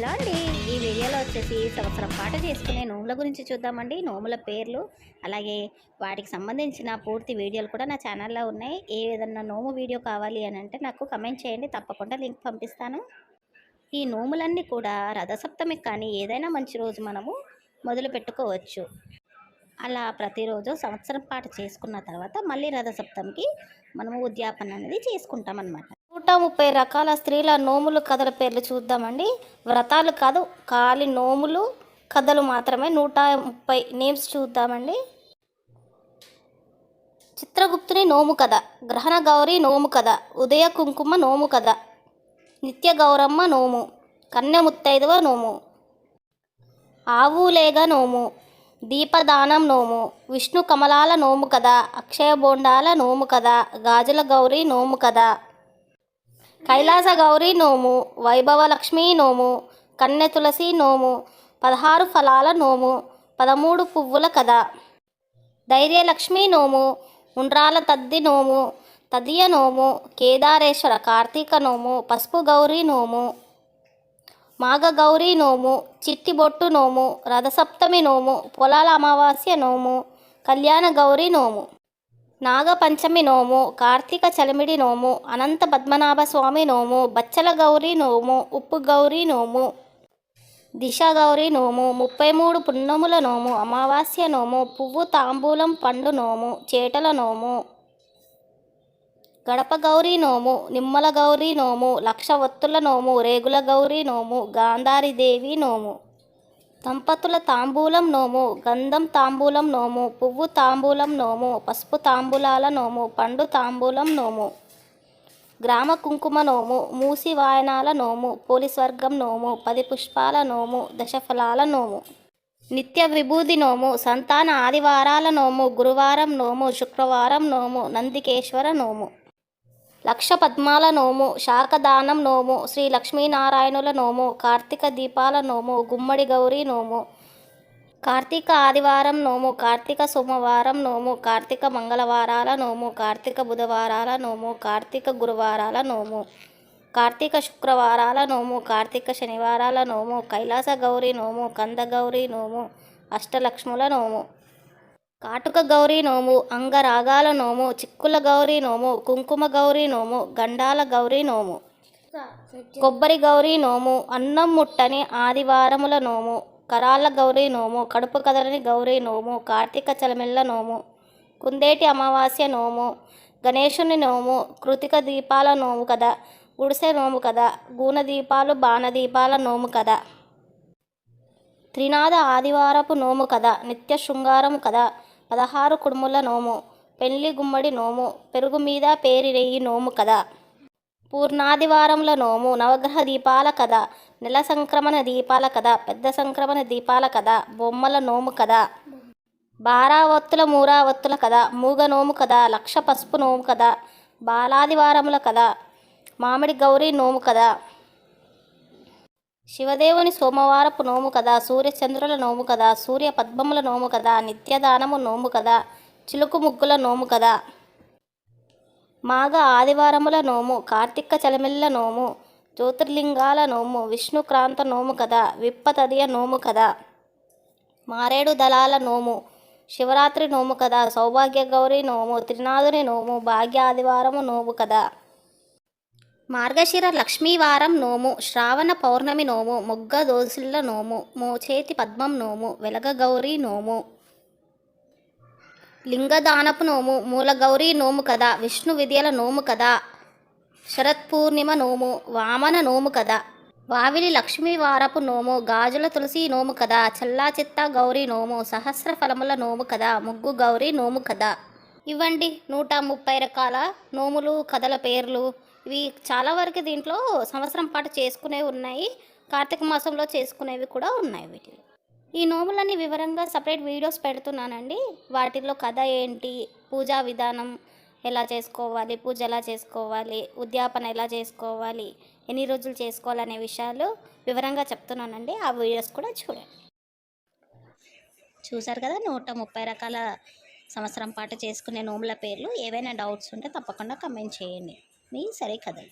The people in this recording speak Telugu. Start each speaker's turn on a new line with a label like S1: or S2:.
S1: హలో అండి. ఈ వీడియోలో వచ్చేసి సంవత్సరం పాటు చేసుకునే నోముల గురించి చూద్దామండి. నోముల పేర్లు అలాగే వాటికి సంబంధించిన పూర్తి వీడియోలు కూడా నా ఛానల్లో ఉన్నాయి. ఏ ఏదన్నా నోము వీడియో కావాలి అని అంటే నాకు కమెంట్ చేయండి. తప్పకుండా లింక్ పంపిస్తాను. ఈ నోములన్నీ కూడా రథసప్తమి కానీ ఏదైనా మంచి రోజు మనము మొదలు పెట్టుకోవచ్చు. అలా ప్రతిరోజు సంవత్సరం పాటు చేసుకున్న తర్వాత మళ్ళీ రథసప్తమికి మనము ఉద్యాపన అనేది చేసుకుంటాం అన్నమాట నూట ముప్పై రకాల స్త్రీల నోములు కథల పేర్లు చూద్దామండి. వ్రతాలు కాదు ఖాళీ నోములు కథలు మాత్రమే నూట ముప్పై నేమ్స్ చూద్దామండి. చిత్రగుప్తుని నోము కథ గ్రహణ గౌరి నోము కథ ఉదయ కుంకుమ నోము కథ నిత్య గౌరమ్మ నోము కన్య ముత్తైదువ నోము ఆవులేగ నోము దీపదానం నోము విష్ణు కమలాల నోము కథ అక్షయ బోండాల నోము కథ గాజుల గౌరి నోము కథ. కైలాస గౌరీ నోము వైభవలక్ష్మీ నోము కన్నె తులసి నోము పదహారు ఫలాల నోము పదమూడు పువ్వుల కథ. ధైర్యలక్ష్మీ నోము ఉండ్రాల తద్ది నోము తదియ నోము కేదారేశ్వర కార్తీక నోము పసుపు గౌరీ నోము మాఘ గౌరీ నోము చిట్టి బొట్టు నోము రథసప్తమి నోము పొలాల అమావాస్య నోము కళ్యాణ గౌరీ నోము. నాగపంచమి నోము కార్తీక చలిమిడి నోము అనంత పద్మనాభ స్వామి నోము బచ్చల గౌరీ నోము ఉప్పు గౌరీ నోము దిశ గౌరీ నోము ముప్పై మూడు పున్నముల నోము అమావాస్య నోము పువ్వు తాంబూలం పండు నోము చేటల నోము గడప గౌరీ నోము నిమ్మల గౌరీ నోము లక్ష ఒత్తుల నోము రేగుల గౌరీ నోము గాంధారి దేవి నోము. దంపతుల తాంబూలం నోము గంధం తాంబూలం నోము పువ్వు తాంబూలం నోము పసుపు తాంబూలాల నోము పండు తాంబూలం నోము. గ్రామ కుంకుమ నోము మూసి వాయనాల నోము పోలీస్వర్గం నోము పది పుష్పాల నోము దశఫలాల నోము. నిత్య విభూది నోము సంతాన ఆదివారాల నోము గురువారం నోము శుక్రవారం నోము నందికేశ్వర నోము. లక్ష పద్మాల నోము శాఖదానం నోము శ్రీ లక్ష్మీనారాయణుల నోము కార్తీక దీపాల నోము గుమ్మడి గౌరీ నోము కార్తీక ఆదివారం నోము కార్తీక సోమవారం నోము కార్తీక మంగళవారాల నోము కార్తీక బుధవారాల నోము కార్తీక గురువారాల నోము కార్తీక శుక్రవారాల నోము కార్తీక శనివారాల నోము కైలాస గౌరీ నోము కందగౌరీ నోము అష్టలక్ష్ముల నోము. కాటుక గౌరీ నోము అంగరాగాల నోము చిక్కుల గౌరీ నోము కుంకుమ గౌరీ నోము గండాల గౌరీ నోము. కొబ్బరి గౌరీ నోము అన్నం ముట్టని ఆదివారముల నోము కరాల గౌరీ నోము కడుపు కదలని గౌరీ నోము కార్తీక చలమిళ్ళ నోము కుందేటి అమావాస్య నోము గణేశుని నోము కృతిక దీపాల నోము కదా గుడిసె నోము కదా గూన దీపాలు బాణదీపాల నోము కదా త్రినాద ఆదివారపు నోము కదా నిత్య శృంగారము కదా పదహారు కుడుముల నోము పెళ్ళి గుమ్మడి నోము పెరుగు మీద పేరి నెయ్యి నోము కదా పూర్ణాదివారముల నోము నవగ్రహ దీపాల కథ నెల సంక్రమణ దీపాల కథ పెద్ద సంక్రమణ దీపాల కథ బొమ్మల నోము కథ. బారావత్తుల మూరావత్తుల కథ మూగ నోము కథ లక్ష పసుపు నోము కథ బాలాదివారముల కథ మామిడి గౌరీ నోము కథ. శివదేవుని సోమవారపు నోము కదా సూర్యచంద్రుల నోము కదా సూర్య పద్మముల నోము కదా నిత్యదానము నోము కదా చిలుకు ముగ్గుల నోము కదా. మాఘ ఆదివారముల నోము కార్తీక చలమిల్ల నోము జ్యోతిర్లింగాల నోము విష్ణుక్రాంత నోము కదా విప్పతదియ నోము కదా. మారేడు దళాల నోము శివరాత్రి నోము కదా సౌభాగ్య గౌరి నోము త్రినాథుని నోము భాగ్య ఆదివారము నోము కదా. మార్గశిర లక్ష్మీవారం నోము శ్రావణ పౌర్ణమి నోము మొగ్గ దోసిళ్ళ నోము మోచేతి పద్మం నోము వెలగ గౌరీ నోము. లింగదానపు నోము మూల గౌరీ నోము కదా విష్ణు విద్యల నోము కదా శరత్ పూర్ణిమ నోము వామన నోము కదా వావిలి లక్ష్మీవారపు నోము గాజుల తులసి నోము కదా చల్లా చిత్త గౌరీ నోము సహస్ర ఫలముల నోము కదా ముగ్గు గౌరీ నోము కదా. ఇవ్వండి నూట ముప్పై రకాల నోములు కథల పేర్లు. ఇవి చాలా వరకు దీంట్లో సంవత్సరం పాటు చేసుకునేవి ఉన్నాయి. కార్తీక మాసంలో చేసుకునేవి కూడా ఉన్నాయి వీటిలో ఈ నోములన్నీ వివరంగా సపరేట్ వీడియోస్ పెడుతున్నానండి. వాటిల్లో కథ ఏంటి? పూజా విధానం ఎలా చేసుకోవాలి? పూజ ఎలా చేసుకోవాలి? ఉద్యాపన ఎలా చేసుకోవాలి? ఎన్ని రోజులు చేసుకోవాలనే విషయాలు వివరంగా చెప్తున్నానండి. ఆ వీడియోస్ కూడా చూడండి. చూసారు కదా నూట ముప్పై రకాల సంవత్సరం పాటు చేసుకునే నోముల పేర్లు. ఏవైనా డౌట్స్ ఉంటే తప్పకుండా కమెంట్ చేయండి. மீன்சரை கதை